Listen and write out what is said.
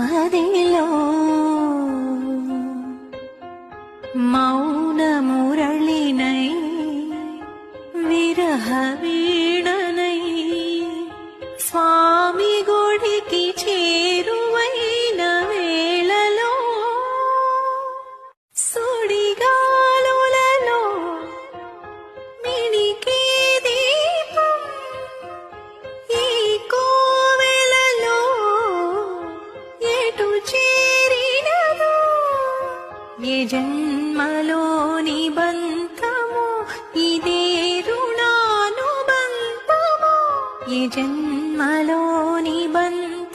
మదిలో మౌన మురళినై విరహవీ ఎటు చేరినదో ఏ జన్మలోని బంధము ఇదే రుణానుబంధము ఏ జన్మలోని బంధము